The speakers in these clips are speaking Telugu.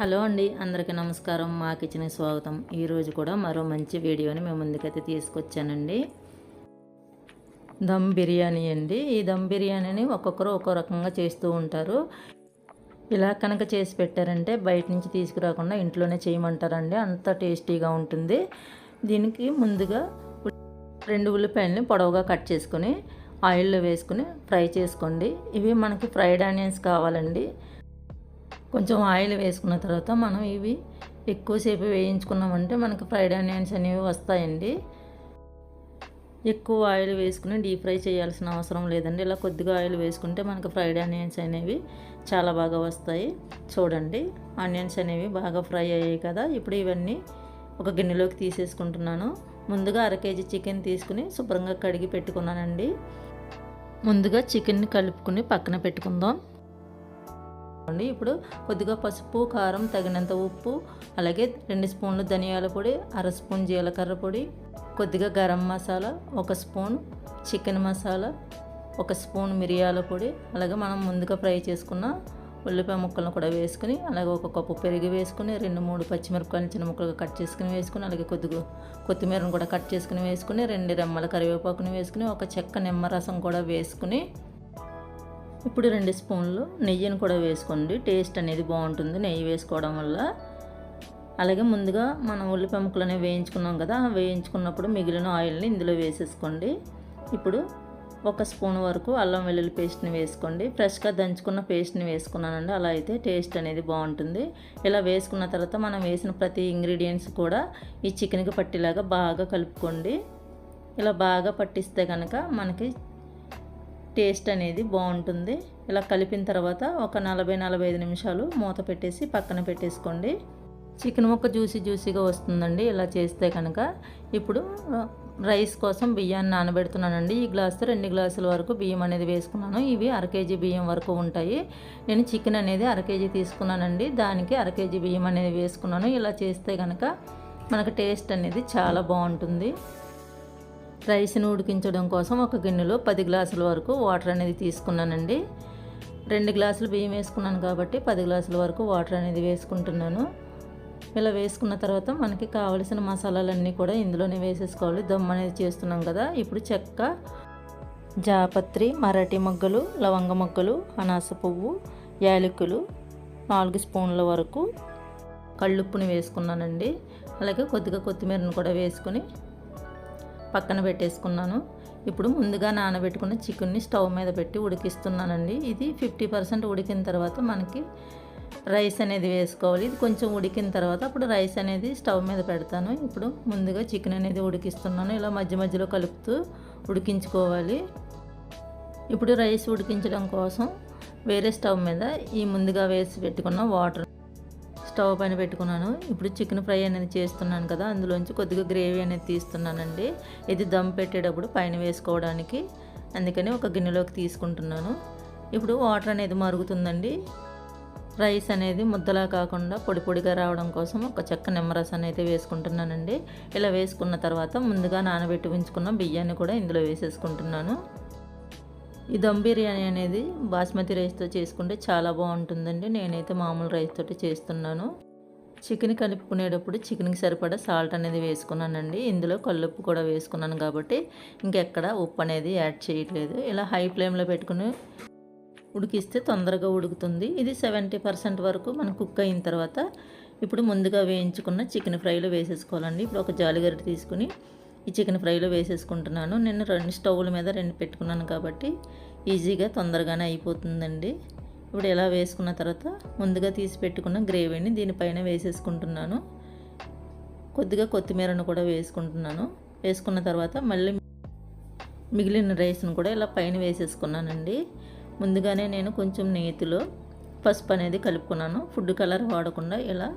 హలో అండి అందరికీ నమస్కారం. మా కిచెన్కి స్వాగతం. ఈరోజు కూడా మరో మంచి వీడియోని మేము ముందుకైతే తీసుకొచ్చానండి. దమ్ బిర్యానీ అండి. ఈ దమ్ బిర్యానీని ఒక్కొక్కరు ఒక్కో రకంగా చేస్తూ ఉంటారు. ఇలా కనుక చేసి పెట్టారంటే బయట నుంచి తీసుకురాకుండా ఇంట్లోనే చేయమంటారండి. అంత టేస్టీగా ఉంటుంది. దీనికి ముందుగా రెండు ఉల్లిపాయలని పొడవుగా కట్ చేసుకొని ఆయిల్లో వేసుకుని ఫ్రై చేసుకోండి. ఇవి మనకి ఫ్రైడ్ ఆనియన్స్ కావాలండి. కొంచెం ఆయిల్ వేసుకున్న తర్వాత మనం ఇవి ఎక్కువసేపు వేయించుకున్నామంటే మనకు ఫ్రైడ్ ఆనియన్స్ అనేవి వస్తాయండి. ఎక్కువ ఆయిల్ వేసుకుని డీప్ ఫ్రై చేయాల్సిన అవసరం లేదండి. ఇలా కొద్దిగా ఆయిల్ వేసుకుంటే మనకు ఫ్రైడ్ ఆనియన్స్ అనేవి చాలా బాగా వస్తాయి. చూడండి ఆనియన్స్ అనేవి బాగా ఫ్రై అయ్యాయి కదా. ఇప్పుడు ఇవన్నీ ఒక గిన్నెలోకి తీసేసుకుంటున్నాను. ముందుగా అర కేజీ చికెన్ తీసుకుని శుభ్రంగా కడిగి పెట్టుకున్నానండి. ముందుగా చికెన్ని కలుపుకుని పక్కన పెట్టుకుందాం. అండి ఇప్పుడు కొద్దిగా పసుపు కారం తగినంత ఉప్పు అలాగే రెండు స్పూన్లు ధనియాల పొడి అర స్పూన్ జీలకర్ర పొడి కొద్దిగా గరం మసాలా ఒక స్పూన్ చికెన్ మసాలా ఒక స్పూన్ మిరియాల పొడి అలాగే మనం ముందుగా ఫ్రై చేసుకున్న ఉల్లిపాయ ముక్కలను కూడా వేసుకుని అలాగే ఒక కప్పు పెరుగు వేసుకుని రెండు మూడు పచ్చిమిరపకాయలు చిన్న ముక్కలుగా కట్ చేసుకుని వేసుకుని అలాగే కొద్దిగా కొత్తిమీరను కూడా కట్ చేసుకుని వేసుకుని రెండు రెమ్మల కరివేపాకుని వేసుకుని ఒక చెక్క నిమ్మరసం కూడా వేసుకుని ఇప్పుడు రెండు స్పూన్లు నెయ్యిని కూడా వేసుకోండి. టేస్ట్ అనేది బాగుంటుంది నెయ్యి వేసుకోవడం వల్ల. అలాగే ముందుగా మనం ఉల్లిపాయ ముక్కలు అనేవి వేయించుకున్నాం కదా వేయించుకున్నప్పుడు మిగిలిన ఆయిల్ని ఇందులో వేసేసుకోండి. ఇప్పుడు ఒక స్పూన్ వరకు అల్లం వెల్లుల్లి పేస్ట్ని వేసుకోండి. ఫ్రెష్గా దంచుకున్న పేస్ట్ని వేసుకున్నానండి. అలా అయితే టేస్ట్ అనేది బాగుంటుంది. ఇలా వేసుకున్న తర్వాత మనం వేసిన ప్రతి ఇంగ్రీడియంట్స్ కూడా ఈ చికెన్కి పట్టేలాగా బాగా కలుపుకోండి. ఇలా బాగా పట్టిస్తే కనుక మనకి టేస్ట్ అనేది బాగుంటుంది. ఇలా కలిపిన తర్వాత ఒక నలభై నలభై ఐదు నిమిషాలు మూత పెట్టేసి పక్కన పెట్టేసుకోండి. చికెన్ ముక్క జ్యూసీ జ్యూసీగా వస్తుందండి. ఇలా చేస్తే కనుక ఇప్పుడు రైస్ కోసం బియ్యాన్ని నానబెడుతున్నానండి. ఈ గ్లాస్తో రెండు గ్లాసుల వరకు బియ్యం అనేది వేసుకున్నాను. ఇవి అర కేజీ బియ్యం వరకు ఉంటాయి. నేను చికెన్ అనేది అర కేజీ తీసుకున్నానండి. దానికి అర కేజీ బియ్యం అనేది వేసుకున్నాను. ఇలా చేస్తే కనుక మనకు టేస్ట్ అనేది చాలా బాగుంటుంది. రైస్ని ఉడికించడం కోసం ఒక గిన్నెలో పది గ్లాసుల వరకు వాటర్ అనేది తీసుకున్నానండి. రెండు గ్లాసులు బియ్యం వేసుకున్నాను కాబట్టి పది గ్లాసుల వరకు వాటర్ అనేది వేసుకుంటున్నాను. ఇలా వేసుకున్న తర్వాత మనకి కావలసిన మసాలాలన్నీ కూడా ఇందులోనే వేసేసుకోవాలి. దమ్ అనేది చేస్తున్నాం కదా ఇప్పుడు చెక్క జాపత్రి మరాఠీ మొగ్గలు లవంగ మొగ్గలు అనాస పువ్వు యాలకులు నాలుగు స్పూన్ల వరకు కళ్ళుప్పుని వేసుకున్నానండి. అలాగే కొద్దిగా కొత్తిమీరను కూడా వేసుకొని పక్కన పెట్టేసుకున్నాను. ఇప్పుడు ముందుగా నానబెట్టుకున్న చికెన్ని స్టవ్ మీద పెట్టి ఉడికిస్తున్నానండి. ఇది ఫిఫ్టీ పర్సెంట్ ఉడికిన తర్వాత మనకి రైస్ అనేది వేసుకోవాలి. ఇది కొంచెం ఉడికిన తర్వాత అప్పుడు రైస్ అనేది స్టవ్ మీద పెడతాను. ఇప్పుడు ముందుగా చికెన్ అనేది ఉడికిస్తున్నాను. ఇలా మధ్య మధ్యలో కలుపుతూ ఉడికించుకోవాలి. ఇప్పుడు రైస్ ఉడికించడం కోసం వేరే స్టవ్ మీద ఈ ముందుగా వేసి పెట్టుకున్న వాటర్ స్టవ్ పైన పెట్టుకున్నాను. ఇప్పుడు చికెన్ ఫ్రై అనేది చేస్తున్నాను కదా అందులోంచి కొద్దిగా గ్రేవీ అనేది తీస్తున్నానండి. ఇది దమ్ పెట్టేటప్పుడు పైన వేసుకోవడానికి. అందుకని ఒక గిన్నెలోకి తీసుకుంటున్నాను. ఇప్పుడు వాటర్ అనేది మరుగుతుందండి. రైస్ అనేది ముద్దలా కాకుండా పొడి పొడిగా రావడం కోసం ఒక చెక్క నిమ్మరసం అయితే వేసుకుంటున్నానండి. ఇలా వేసుకున్న తర్వాత ముందుగా నానబెట్టి ఉంచుకున్న బియ్యాన్ని కూడా ఇందులో వేసేసుకుంటున్నాను. ఈ దమ్ బిర్యానీ అనేది బాస్మతి రైస్తో చేసుకుంటే చాలా బాగుంటుందండి. నేనైతే మామూలు రైస్ తోటి చేస్తున్నాను. చికెన్ కలుపుకునేటప్పుడు చికెన్కి సరిపడా సాల్ట్ అనేది వేసుకున్నానండి. ఇందులో కల్లుప్పు కూడా వేసుకున్నాను కాబట్టి ఇంకెక్కడ ఉప్పు అనేది యాడ్ చేయట్లేదు. ఇలా హై ఫ్లేమ్లో పెట్టుకుని ఉడికిస్తే తొందరగా ఉడుకుతుంది. ఇది సెవెంటీ పర్సెంట్ వరకు మనం కుక్ అయిన తర్వాత ఇప్పుడు ముందుగా వేయించుకున్న చికెన్ ఫ్రైలో వేసేసుకోవాలండి. ఇప్పుడు ఒక జాలిగరిట తీసుకుని ఈ చికెన్ ఫ్రైలో వేసేసుకుంటున్నాను. నేను రెండు స్టవ్ల మీద రెండు పెట్టుకున్నాను కాబట్టి ఈజీగా తొందరగానే అయిపోతుందండి. ఇప్పుడు ఎలా వేసుకున్న తర్వాత ముందుగా తీసి పెట్టుకున్న గ్రేవీని దీనిపైన వేసేసుకుంటున్నాను. కొద్దిగా కొత్తిమీరను కూడా వేసుకుంటున్నాను. వేసుకున్న తర్వాత మళ్ళీ మిగిలిన రైస్ను కూడా ఇలా పైన వేసేసుకున్నానండి. ముందుగానే నేను కొంచెం నేతిలో పసుపు అనేది కలుపుకున్నాను. ఫుడ్ కలర్ వాడకుండా ఇలా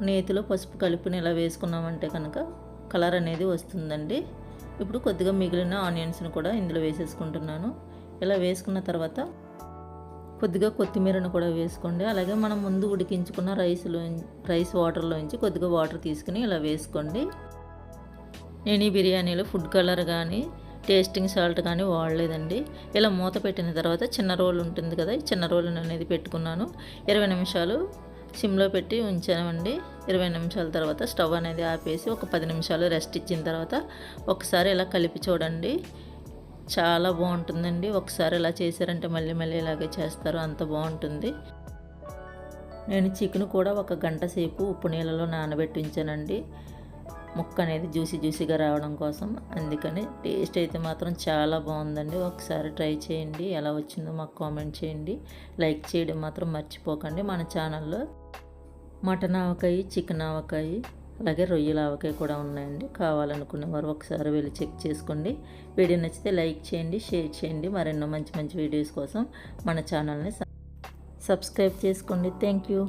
నేతిలో పసుపు కలుపుని ఇలా వేసుకున్నామంటే కనుక కలర్ అనేది వస్తుందండి. ఇప్పుడు కొద్దిగా మిగిలిన ఆనియన్స్ని కూడా ఇందులో వేసేసుకుంటున్నాను. ఇలా వేసుకున్న తర్వాత కొద్దిగా కొత్తిమీరను కూడా వేసుకోండి. అలాగే మనం ముందు ఉడికించుకున్న రైస్లో రైస్ వాటర్లోంచి కొద్దిగా వాటర్ తీసుకుని ఇలా వేసుకోండి. నేను ఈ బిర్యానీలో ఫుడ్ కలర్ కానీ టేస్టింగ్ సాల్ట్ కానీ వాడలేదండి. ఇలా మూత పెట్టిన తర్వాత చిన్న రోల్ ఉంటుంది కదా ఈ చిన్న రోల్ అనేది పెట్టుకున్నాను. ఇరవై నిమిషాలు సిమ్లో పెట్టి ఉంచామండి ఇరవై నిమిషాల తర్వాత స్టవ్ అనేది ఆపేసి ఒక పది నిమిషాలు రెస్ట్ ఇచ్చిన తర్వాత ఒకసారి ఇలా కలిపి చూడండి. చాలా బాగుంటుందండి. ఒకసారి ఇలా చేశారంటే మళ్ళీ మళ్ళీ ఇలాగే చేస్తారు. అంత బాగుంటుంది. నేను చికెన్ కూడా ఒక గంట సేపు ఉప్పు నీళ్ళలో నానబెట్టి ఉంచానండి ముక్క అనేది జ్యూసీ జ్యూసీగా రావడం కోసం. అందుకని టేస్ట్ అయితే మాత్రం చాలా బాగుందండి. ఒకసారి ట్రై చేయండి. ఎలా వచ్చిందో మాకు కామెంట్ చేయండి. లైక్ చేయడం మాత్రం మర్చిపోకండి మన ఛానల్లో. మటన్ ఆవకాయ చికెన్ ఆవకాయ అలాగే రొయ్యల ఆవకాయ కూడా ఉన్నాయండి. కావాలనుకున్న వారు ఒకసారి వెళ్ళి చెక్ చేసుకోండి. వీడియో నచ్చితే లైక్ చేయండి షేర్ చేయండి. మరెన్నో మంచి మంచి వీడియోస్ కోసం మన ఛానల్ని సబ్స్క్రైబ్ చేసుకోండి. Thank you.